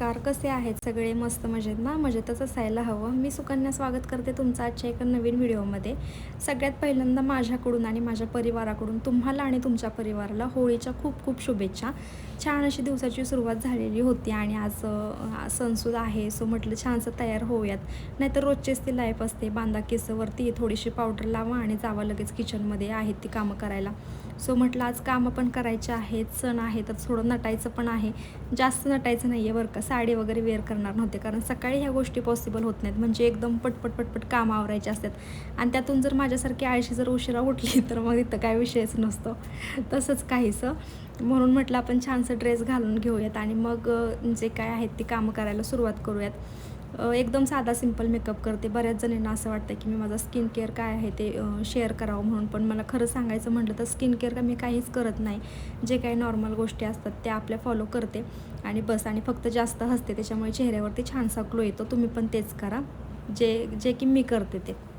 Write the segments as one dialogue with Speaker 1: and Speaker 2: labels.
Speaker 1: नमस्कार कसे आहेत सगळे मस्त मजेत ना? मजेतच असायला हवं. मी सुकन्या स्वागत करते तुमचं आजच्या एका नवीन व्हिडिओमध्ये. सगळ्यात पहिल्यांदा माझ्याकडून आणि माझ्या परिवाराकडून तुम्हाला आणि तुमच्या परिवाराला होळीच्या खूप खूप शुभेच्छा. छान अशी दिवसाची सुरुवात झालेली होती आणि आज अ, सणसूद आहे. सो म्हटलं छानसं तयार होऊयात. नाहीतर रोजचीच ती लाईफ असते. बांधा केसवरती थोडीशी पावडर लावा आणि जावा लगेच किचनमध्ये आहेत ती कामं करायला. सो म्हटलं आज कामं पण करायचे आहेत सण आहे तर थोडं नटायचं पण आहे. जास्त नटायचं नाही आहे बरं का साडी वगैरे वेअर करणार नव्हते कारण सकाळी ह्या गोष्टी पॉसिबल होत नाहीत. म्हणजे एकदम पटपट पटपट कामं आवरायचे असतात. आणि त्यातून जर माझ्यासारखी आळशी जर उशिरा उठली तर मग इथं काय विषयच नसतो. तसंच काहीसं. म्हणून म्हटलं आपण छानसं ड्रेस घालून घेऊयात आणि मग जे काय आहेत ती कामं करायला सुरुवात करूयात. एकदम साधा सिंपल मेकअप करते. बऱ्याच जणींना असं वाटतं की मी माझा स्किन केअर काय आहे ते शेअर करावं म्हणून. पण मला खरं सांगायचं म्हटलं तर स्किन केअर का मी काहीच करत नाही. जे काही नॉर्मल गोष्टी असतात त्या आपल्या फॉलो करते. आणि बस आणि फक्त जास्त हसते. त्याच्यामुळे चेहऱ्यावरती छानसा ग्लो येतो. तुम्ही पण तेच करा. जे जे की मी करते ते.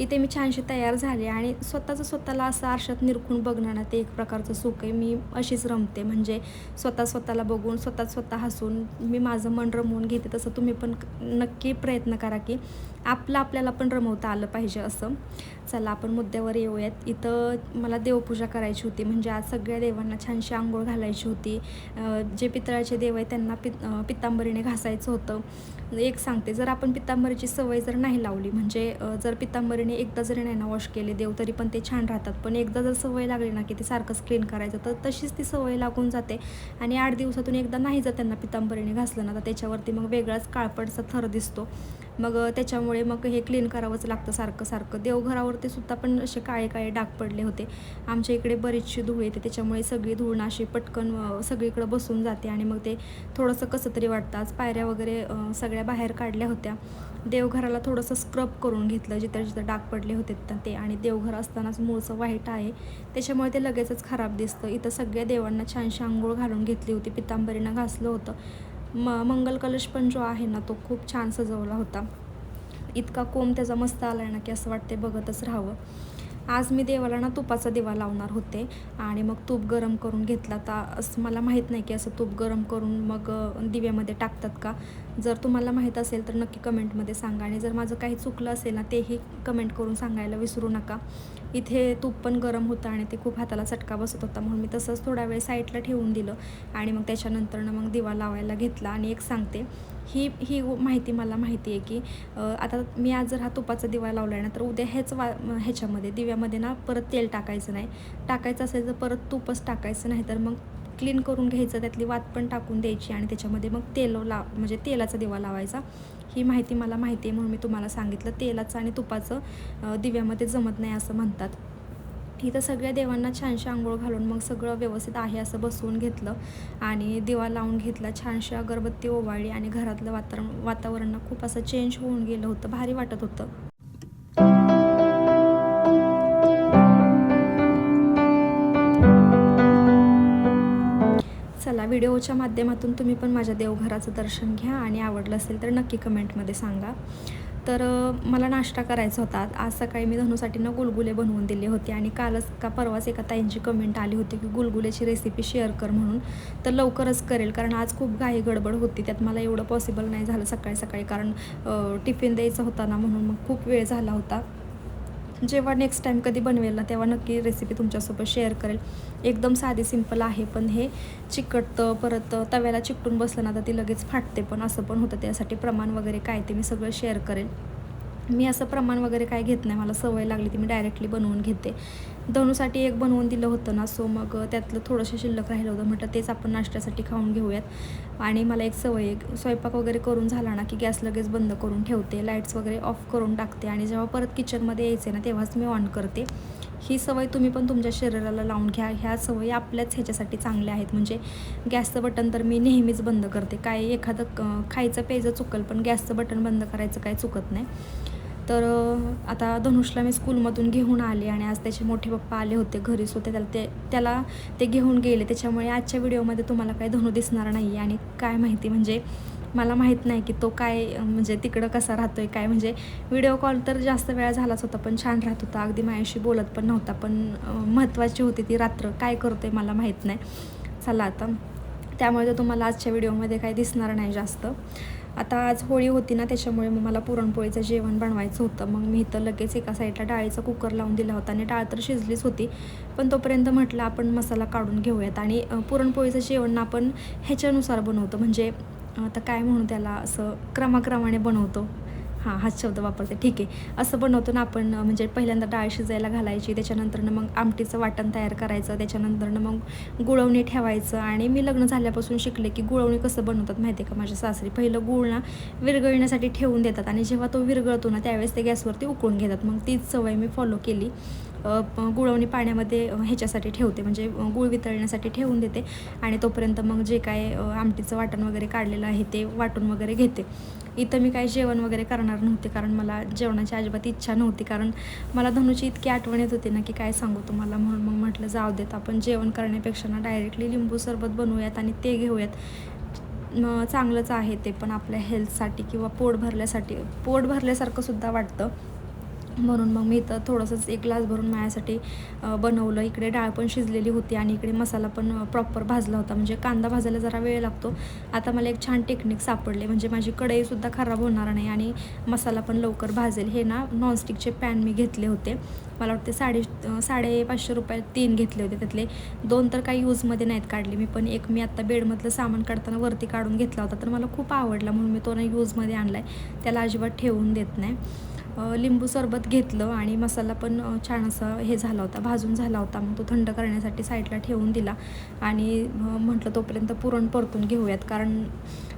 Speaker 1: इथे मी छानशी तयार झाले आणि स्वतःचं स्वतःला असं आरशात निरखून बघणं ना ते एक प्रकारचं सुख आहे. मी अशीच रमते. म्हणजे स्वतः स्वतःला बघून स्वतः स्वतः हसून मी माझं मन रमवून घेते तसं तुम्ही पण नक्की प्रयत्न करा की आपलं आपल्याला पण रमवता आलं पाहिजे असं. चला आपण मुद्द्यावर येऊयात. इथं मला देवपूजा करायची होती. म्हणजे आज सगळ्या देवांना छानशी आंघोळ घालायची होती. जे पितळाचे देव आहे त्यांना पित पितांबरीने घासायचं होतं. एक सांगते जर आपण पितांबरीची सवय जर नाही लावली म्हणजे जर पितां पितांबरीने एकदा जरी नाही ना वॉश केले देव तरी पण ते छान राहतात. पण एकदा जर सवय लागली ना की ते सारखंच क्लीन करायचं तर तशीच ती सवय लागून जाते. आणि आठ दिवसातून एकदा नाही जर त्यांना पितांबरीने घासलं ना तर त्याच्यावरती मग वेगळाच काळपटचा थर दिसतो. मग त्याच्यामुळे मग हे क्लीन करावंच लागतं सारखं सारखं. देवघरावरती सुद्धा पण असे काळे काळे डाग पडले होते. आमच्या इकडे बरीचशी धूळ येते त्याच्यामुळे सगळी धूळ ना अशी पटकन सगळीकडं सगळीकडे बसून जाते. आणि मग ते थोडंसं कसं तरी वाटतं. आज पायऱ्या वगैरे सगळ्या बाहेर काढल्या होत्या. देवघराला थोडंसं स्क्रब करून घेतलं जिथं जिथं डाग पडले होते तर ते. आणि देवघर असतानाच मूळचं वाईट आहे. त्याच्यामुळे ते लगेचच खराब दिसतं. इथं सगळ्या देवांना छानशी आंघोळ घालून घेतली होती. पितांबरीनं घासलं होतं. म मंगल कलश पण जो आहे ना तो खूप छान सजवला होता. इतका कोंब त्याचा मस्त आला आहे ना की असं वाटते बघतच राहावं. आज मी देवाला ना तुपाचा दिवा लावणार होते. आणि मग तूप गरम करून घेतला. तर असं मला माहीत नाही की असं तूप गरम करून मग दिव्यामध्ये टाकतात का? जर तुम्हाला माहीत असेल तर नक्की कमेंटमध्ये सांगा. आणि जर माझं काही चुकलं असेल ना तेही कमेंट करून सांगायला विसरू नका. इथे तूप पण गरम होतं आणि ते खूप हाताला चटका बसत होता म्हणून मी तसंच थोडा वेळ साईडला ठेवून दिलं आणि मग त्याच्यानंतरनं मग दिवा लावायला घेतला आणि एक सांगते. ही ही माहिती मला माहिती आहे की आता मी आज जर हा तुपाचा दिवा लावला आहे ना तर उद्या ह्याच वा ह्याच्यामध्ये दिव्यामध्ये ना परत तेल टाकायचं नाही. टाकायचं असेल तर परत तुपच टाकायचं नाही तर मग क्लीन करून घ्यायचं त्यातली वात पण टाकून द्यायची आणि त्याच्यामध्ये मग तेल लाव म्हणजे तेलाचा दिवा लावायचा. ही माहिती मला माहिती आहे म्हणून मी तुम्हाला सांगितलं. तेलाचं आणि तुपाचं दिव्यामध्ये जमत नाही असं म्हणतात. इथं सगळ्या देवांना छानशी आंघोळ घालून मग सगळं व्यवस्थित आहे असं बसवून घेतलं. आणि दिवा लावून घेतला छानशी अगरबत्ती ओवाळली आणि घरातलं वातावरण वातावरण खूप असं चेंज होऊन गेलं होतं. भारी वाटत होतं. व्हिडिओच्या माध्यमातून तुम्ही पण माझ्या देवघराचं दर्शन घ्या आणि आवडलं असेल तर नक्की कमेंटमध्ये सांगा. तर मला नाश्ता करायचा होता. आज सकाळी मी धनुसाठी ना गुलगुले बनवून दिले होते आणि कालच का परवाच एका ताईंची कमेंट आली होती की गुलगुलेची रेसिपी शेअर कर म्हणून. तर लवकरच करेल कारण आज खूप घाई गडबड होती. त्यात मला एवढं पॉसिबल नाही झालं सकाळी सकाळी कारण टिफिन द्यायचा होता ना म्हणून मग खूप वेळ झाला होता. जेव्हा नेक्स्ट टाईम कधी बनवेल ना तेव्हा नक्की रेसिपी तुमच्यासोबत शेअर करेल. एकदम साधी सिंपल आहे पण हे चिकटतं परत तव्याला चिकटून बसलं ना तर ती लगेच फाटते पण असं पण होतं. त्यासाठी प्रमाण वगैरे काय ते मी सगळं शेअर करेल. मी असं प्रमाण वगैरे काय घेत नाही. मला सवय लागली ती मी डायरेक्टली बनवून घेते. दोनूसाठी एक बनवून दिलं होतं ना सो मग त्यातलं थोडंसं शिल्लक राहिलं होतं. म्हटलं तेच आपण नाश्त्यासाठी खाऊन घेऊयात. आणि मला एक सवय एक स्वयंपाक वगैरे करून झाला ना की गॅस लगेच बंद करून ठेवते. लाईट्स वगैरे ऑफ करून टाकते. आणि जेव्हा परत किचनमध्ये यायचे ना तेव्हाच मी ऑन करते. ही सवय तुम्ही पण तुमच्या शरीराला लावून घ्या. ह्या सवयी आपल्याच ह्याच्यासाठी चांगल्या आहेत. म्हणजे गॅसचं बटन तर मी नेहमीच बंद करते. काय एखादं क- खायचं प्यायचं चुकल पण गॅसचं बटन बंद करायचं काय चुकत नाही. तर आता धनुषला मी स्कूलमधून घेऊन आले आणि आज त्याचे मोठे पप्पा आले होते घरीच होते. त्याला ते त्याला ते घेऊन गेले. त्याच्यामुळे आजच्या व्हिडिओमध्ये तुम्हाला काही धनु दिसणार नाही आणि काय माहिती म्हणजे मला माहीत नाही की तो काय म्हणजे तिकडं कसा राहतो आहे काय. म्हणजे व्हिडिओ कॉल तर जास्त वेळा झालाच होता पण छान राहत होता. अगदी माझ्याशी बोलत पण नव्हता पण महत्त्वाची होती ती रात्र. काय करतो आहे मला माहीत नाही. चला आता. त्यामुळे तो तुम्हाला आजच्या व्हिडिओमध्ये काही दिसणार नाही जास्त. आता आज होळी होती ना त्याच्यामुळे मग मला पुरणपोळीचं जेवण बनवायचं होतं. मग मी इथं लगेच एका साईडला डाळीचा कुकर लावून दिला होता आणि डाळ तर शिजलीच होती. पण तोपर्यंत म्हटलं आपण मसाला काढून घेऊयात आणि पुरणपोळीचं जेवण आपण ह्याच्यानुसार बनवतो. म्हणजे आता काय म्हणू त्याला असं क्रमाक्रमाने बनवतो. हां हाच शब्द वापरते. ठीक आहे. असं बनवतो ना आपण म्हणजे पहिल्यांदा डाळ शिजायला घालायची त्याच्यानंतरनं मग आमटीचं वाटण तयार करायचं त्याच्यानंतरनं मग गुळवणी ठेवायचं आणि मी लग्न झाल्यापासून शिकले की गुळवणी कसं बनवतात माहिती आहे का माझ्या सासरी? पहिलं गुळ ना विरघळण्यासाठी ठेवून देतात आणि जेव्हा तो विरघळतो ना त्यावेळेस ते गॅसवरती उकळून घेतात. मग तीच सवय मी फॉलो केली. गुळवणी पाण्यामध्ये ह्याच्यासाठी ठेवते. म्हणजे गुळ वितळण्यासाठी ठेवून देते. आणि तोपर्यंत मग जे काय आमटीचं वाटण वगैरे काढलेलं आहे ते वाटून वगैरे घेते. इथं मी काही जेवण वगैरे करणार नव्हते कारण मला जेवणाची अजिबात इच्छा नव्हती. कारण मला धनुची इतकी आठवण येत होती ना की काय सांगू तुम्हाला? म्हणून मग म्हटलं जाऊ देत आपण जेवण करण्यापेक्षा ना डायरेक्टली लिंबू सरबत बनवूयात आणि ते घेऊयात. चांगलंच आहे ते पण आपल्या हेल्थसाठी किंवा पोट भरल्यासाठी पोट भरल्यासारखं सुद्धा वाटतं. म्हणून मग मी इथं थोडंसंच एक ग्लास भरून माझ्यासाठी बनवलं. इकडे डाळ पण शिजलेली होती आणि इकडे मसाला पण प्रॉपर भाजला होता. म्हणजे कांदा भाजायला जरा वेळ लागतो. आता मला एक छान टेक्निक सापडले. म्हणजे माझी कढईसुद्धा खराब होणार नाही आणि मसाला पण लवकर भाजेल. हे ना नॉनस्टिकचे पॅन मी घेतले होते. मला वाटते साडे साडेपाचशे रुपये तीन घेतले होते त्यातले. दोन तर काही यूजमध्ये नाहीत काढले मी पण एक मी आत्ता बेडमधलं सामान काढताना वरती काढून घेतला होता. तर मला खूप आवडला म्हणून मी तो ना यूजमध्ये आणला आहे त्याला अजिबात ठेवून देत नाही. लिंबू सरबत घेतलं आणि मसाला पण छान असा हे झाला होता भाजून झाला होता. मग तो थंड करण्यासाठी साईडला ठेवून दिला आणि म्हटलं तोपर्यंत पुरण परतून घेऊयात. कारण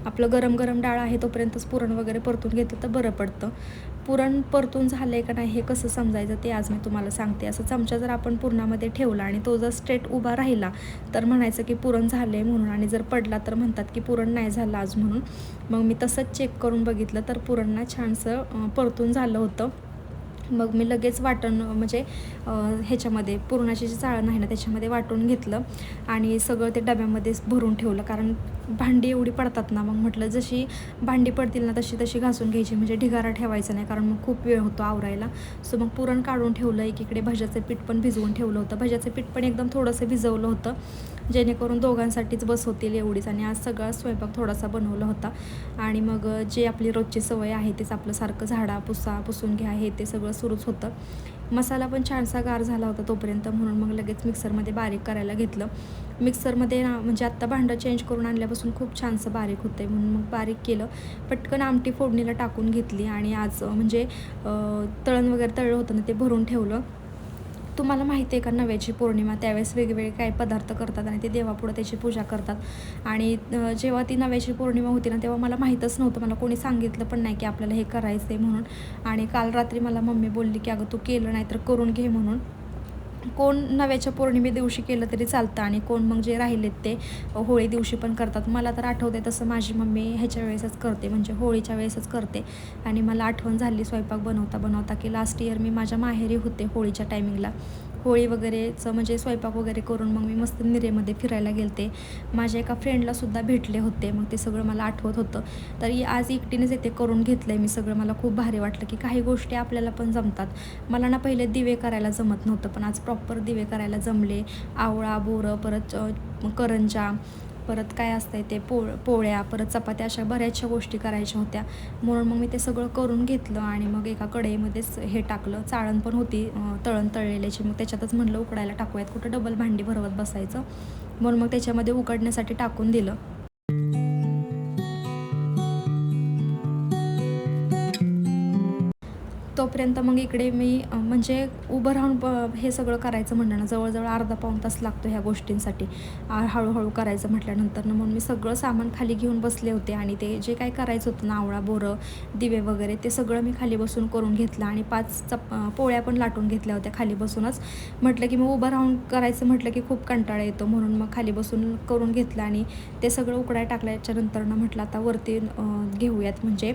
Speaker 1: आपलं गरम गरम डाळ आहे तोपर्यंतच पुरण वगैरे परतून घेतलं तर बरं पडतं. पुरण परतून झालं आहे का नाही हे कसं समजायचं ते आज मी तुम्हाला सांगते. असं चमचा जर आपण पुरणामध्ये ठेवला आणि तो जर स्ट्रेट उभा राहिला तर म्हणायचं की पुरण झालं आहे म्हणून आणि जर पडला तर म्हणतात की पुरण नाही झालं आज म्हणून. मग मी तसंच चेक करून बघितलं तर पुरणना छानसं परतून झालं होतं. मग मी लगेच वाटण म्हणजे ह्याच्यामध्ये पुरणाची जी चाळण आहे ना त्याच्यामध्ये वाटून घेतलं आणि सगळं ते डब्यामध्येच भरून ठेवलं. कारण भांडी एवढी पडतात ना मग म्हटलं जशी भांडी पडतील ना तशी तशी घासून घ्यायची म्हणजे ढिगारा ठेवायचा नाही कारण मग खूप वेळ होतो आवरायला. सो मग पुरण काढून ठेवलं एकीकडे भज्याचं पीठ पण भिजवून ठेवलं होतं. भज्याचं पीठ पण एकदम थोडंसं भिजवलं होतं जेणेकरून दोघांसाठीच बस होतील एवढीच. आणि आज सगळा स्वयंपाक थोडासा बनवला होता. आणि मग जे आपली रोजची सवय आहे तेच आपलं सारखं झाडा पुसा पुसून घ्या हे ते सगळं सुरूच होतं. मसाला पण छानसा गार झाला होता तोपर्यंत म्हणून मग लगेच मिक्सरमध्ये बारीक करायला घेतलं. मिक्सरमध्ये ना म्हणजे आत्ता भांडं चेंज करून आणल्यापासून खूप छानसं बारीक होतं आहे म्हणून मग बारीक केलं. पटकन आमटी फोडणीला टाकून घेतली आणि आज म्हणजे तळण वगैरे तळलं होतं ना ते भरून ठेवलं. तुम्हाला माहिती आहे का नव्याची पौर्णिमा त्यावेळेस वेगवेगळे काही पदार्थ करतात आणि ते देवापुढं त्याची पूजा करतात. आणि जेव्हा ती नव्याची पौर्णिमा होती ना तेव्हा मला माहीतच नव्हतं. मला कोणी सांगितलं पण नाही की आपल्याला हे करायचं आहे म्हणून. आणि काल रात्री मला मम्मी बोलली की अगं तू केलं नाही तर करून घे म्हणून. कोण नव्याच्या पौर्णिमे दिवशी केलं तरी चालतं आणि कोण मग जे राहिलेत ते होळी दिवशी पण करतात. मला तर आठवते तसं माझी मम्मी ह्याच्या वेळेसच करते म्हणजे होळीच्या वेळेसच करते. आणि मला आठवण झाली स्वयंपाक बनवता बनवता की लास्ट इयर मी माझ्या माहेरी होते होळीच्या टायमिंगला होळी वगैरेचं म्हणजे स्वयंपाक वगैरे करून मग मी मस्त निरेमध्ये फिरायला गेलते. माझ्या एका फ्रेंडलासुद्धा भेटले होते मग ते सगळं मला आठवत होतं. तरी आज एकटीनेच येते करून घेतलं आहे मी सगळं. मला खूप भारी वाटलं की काही गोष्टी आपल्याला पण जमतात. मला ना पहिले दिवे करायला जमत नव्हतं पण आज प्रॉपर दिवे करायला जमले. आवळा बोरं परत करंजा परत काय असतंय ते पो पोळ्या परत चपात्या अशा बऱ्याचशा गोष्टी करायच्या होत्या. म्हणून मग मी ते सगळं करून घेतलं आणि मग एका कढईमध्येच हे टाकलं. चाळण पण होती तळण तळलेल्याची. मग त्याच्यातच म्हणलं उकडायला टाकूयात. कुठं डबल भांडी भरवत बसायचं. म्हणून मग त्याच्यामध्ये उकडण्यासाठी टाकून दिलं. तोपर्यंत मग इकडे मी म्हणजे उभं राहून प- हे सगळं करायचं म्हणलं ना जवळजवळ अर्धा पाऊण तास लागतो ह्या गोष्टींसाठी. हळूहळू करायचं म्हटल्यानंतर ना म्हणून मी सगळं सामान खाली घेऊन बसले होते आणि ते जे काय करायचं होतं ना आवळा बोरं दिवे वगैरे ते सगळं मी खाली बसून करून घेतलं आणि पाच चप पोळ्या पण लाटून घेतल्या होत्या खाली बसूनच. म्हटलं की मग उभं राहून करायचं म्हटलं की खूप कंटाळा येतो म्हणून मग खाली बसून करून घेतलं आणि ते सगळं उकडाय टाकल्याच्या नंतर ना म्हटलं आता वरती घेऊयात. म्हणजे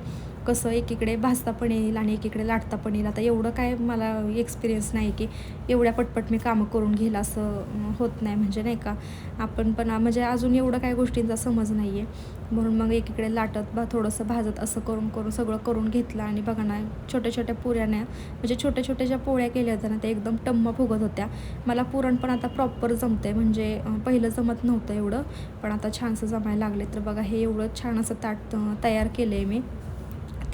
Speaker 1: कसं एकीकडे भाजता पण येईल आणि एकीकडे लाटता पण येईल. आता एवढं काय मला एक्सपिरियन्स नाही की एवढ्या पटपट मी कामं करून घेईल असं होत नाही म्हणजे नाही का? आपण पण म्हणजे अजून एवढं काय गोष्टींचा समज नाही आहे म्हणून मग एकीकडे लाटत बा थोडंसं भाजत असं करून करून सगळं करून घेतलं आणि बघा ना छोट्या छोट्या पुऱ्याने म्हणजे छोट्या छोट्या ज्या पोळ्या केल्या होत्या ना त्या एकदम टम्म फुगत होत्या. मला पुरण पण आता प्रॉपर जमतंय म्हणजे पहिलं जमत नव्हतं एवढं पण आता छानसं जमायला लागले तर बघा हे एवढं छान असं ताट तयार केलं आहे मी.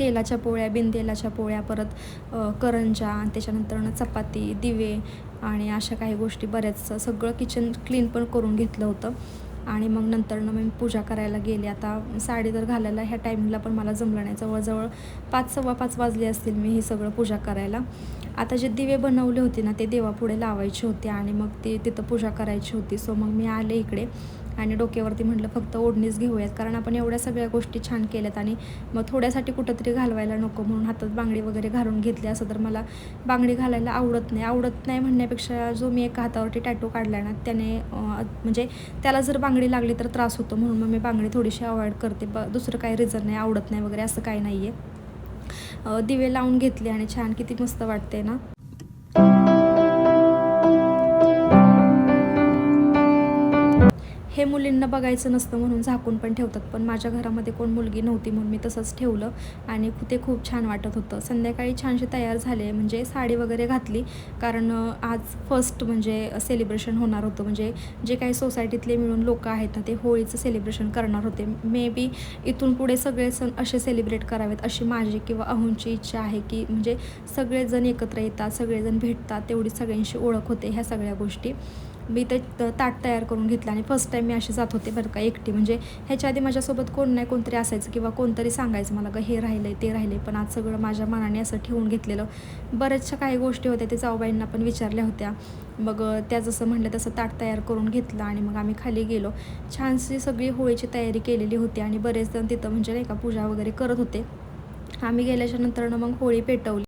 Speaker 1: तेलाच्या पोळ्या बिनतेलाच्या पोळ्या परत करंजा आणि त्याच्यानंतरनं चपाती दिवे आणि अशा काही गोष्टी बऱ्याच सगळं किचन क्लीन पण करून घेतलं होतं. आणि मग नंतरनं मी पूजा करायला गेले. आता साडी तर घालायला ह्या टायमिंगला पण मला जमलं नाही. जवळजवळ पाच सव्वा पाच वाजले असतील मी हे सगळं पूजा करायला. आता जे दिवे बनवले होते ना ते देवापुढे लावायचे होते आणि मग ते तिथं पूजा करायची होती. सो मग मी आले इकडे आणि डोक्यावरती म्हटलं फक्त ओढणीच घेऊयात कारण आपण एवढ्या सगळ्या गोष्टी छान केल्यात आणि मग थोड्यासाठी कुठंतरी घालवायला नको म्हणून हातात बांगडी वगैरे घालून घेतली. असं तर मला बांगडी घालायला आवडत नाही. आवडत नाही म्हणण्यापेक्षा जो मी एका हातावरती टॅटू काढला ना त्याने म्हणजे त्याला जर बांगडी लागली तर त्रास होतो म्हणून मग मी बांगडी थोडीशी अवॉइड करते. ब दुसरं काही रिझन नाही आवडत नाही वगैरे असं काही नाही आहे दिवे लावून घेतले आणि छान किती मस्त वाटते ना. हे मुलींना बघायचं नसतं म्हणून झाकून पण ठेवतात. पण माझ्या घरामध्ये कोण मुलगी नव्हती म्हणून मी तसंच ठेवलं आणि ते खूप छान वाटत होतं. संध्याकाळी छानशी तयार झाले म्हणजे साडी वगैरे घातली. कारण आज फर्स्ट म्हणजे सेलिब्रेशन होणार होतं. म्हणजे जे काही सोसायटीतले मिळून लोक आहेत ना ते होळीचं सेलिब्रेशन करणार होते. मे बी इथून पुढे सगळे सण असे सेलिब्रेट करावेत अशी माझी किंवा अहूंची इच्छा आहे की म्हणजे सगळेजण एकत्र येतात सगळेजण भेटतात तेवढी सगळ्यांशी ओळख होते ह्या सगळ्या गोष्टी. मी ते ताट तयार करून घेतलं आणि फर्स्ट टाईम मी अशी जात होते बरं का एकटी. म्हणजे ह्याच्या आधी माझ्यासोबत कोण नाही कोणतरी असायचं किंवा कोणतरी सांगायचं मला ग हे राहिलं आहे ते राहिलं आहे पण आज सगळं माझ्या मनाने असं ठेवून घेतलेलं. बऱ्याचशा काही गोष्टी होत्या ते जाऊबाईंना पण विचारल्या होत्या. मग त्या जसं म्हणलं तसं ताट तयार करून घेतलं आणि मग आम्ही खाली गेलो. छानशी सगळी होळीची तयारी केलेली होती आणि बरेच जण तिथं म्हणजे नाही का पूजा वगैरे करत होते. आम्ही गेल्याच्या नंतरनं मग होळी पेटवली.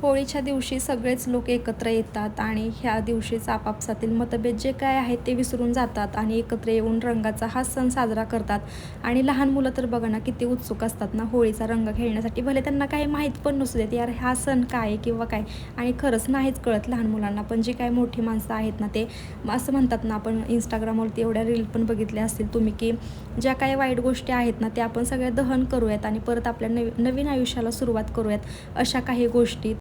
Speaker 1: होळीच्या दिवशी सगळेच लोक एकत्र येतात आणि ह्या दिवशीच आपापसातील मतभेद जे काय आहेत ते विसरून जातात आणि एकत्र येऊन रंगाचा हा सण साजरा करतात. आणि लहान मुलं तर बघा ना किती उत्सुक असतात ना होळीचा रंग खेळण्यासाठी. भले त्यांना काही माहीत पण नसू देत यार हा सण काय किंवा काय? आणि खरंच नाहीच कळत लहान मुलांना. पण जी काय मोठी माणसं आहेत ना ते असं म्हणतात ना आपण इंस्टाग्रामवरती एवढ्या रील पण बघितल्या असतील तुम्ही की ज्या काही वाईट गोष्टी आहेत ना त्या आपण सगळ्या दहन करूयात आणि परत आपल्या नवी नवीन आयुष्याला सुरुवात करूयात. अशा काही गोष्टी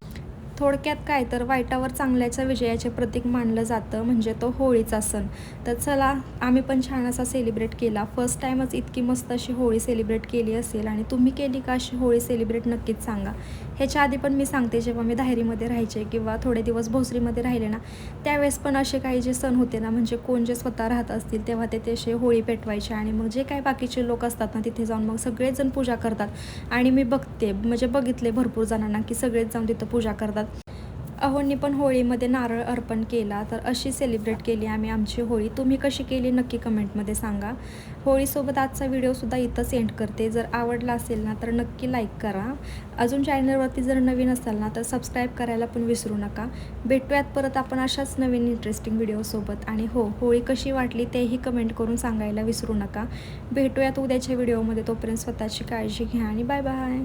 Speaker 1: थोडक्यात काय तर वाईटावर चांगल्याच्या विजयाचे प्रतीक मानलं जातं म्हणजे तो होळीचा सण. तर चला आम्ही पण छान असा सेलिब्रेट केला. फर्स्ट टाईमच इतकी मस्त अशी होळी सेलिब्रेट केली असेल आणि तुम्ही केली का अशी होळी सेलिब्रेट नक्कीच सांगा. ह्याच्या आधी पण मी सांगते जेव्हा मी दाहेरीमध्ये राहायचे किंवा थोडे दिवस भोसरीमध्ये राहिले ना त्यावेळेस पण असे काही जे सण होते ना म्हणजे कोण जे स्वतः राहत असतील तेव्हा ते तसे होळी पेटवायचे आणि मग जे काही बाकीचे लोक असतात ना तिथे जाऊन मग सगळेजण पूजा करतात. आणि मी बघते म्हणजे बघितले भरपूर जणांना की सगळेच जाऊन तिथं पूजा करतात. अहोंनी पण होळीमध्ये नारळ अर्पण केला तर अशी सेलिब्रेट केली आम्ही आमची होळी. तुम्ही कशी केली नक्की कमेंटमध्ये सांगा. होळीसोबत आजचा व्हिडिओसुद्धा इथं सेंड करते. जर आवडला असेल ना तर नक्की लाईक करा. अजून चॅनलवरती जर नवीन असाल ना तर सबस्क्राईब करायला पण विसरू नका. भेटूयात परत आपण अशाच नवीन इंटरेस्टिंग व्हिडिओसोबत आणि हो होळी कशी वाटली तेही कमेंट करून सांगायला विसरू नका. भेटूयात उद्याच्या व्हिडिओमध्ये तोपर्यंत स्वतःची काळजी घ्या आणि बाय बाय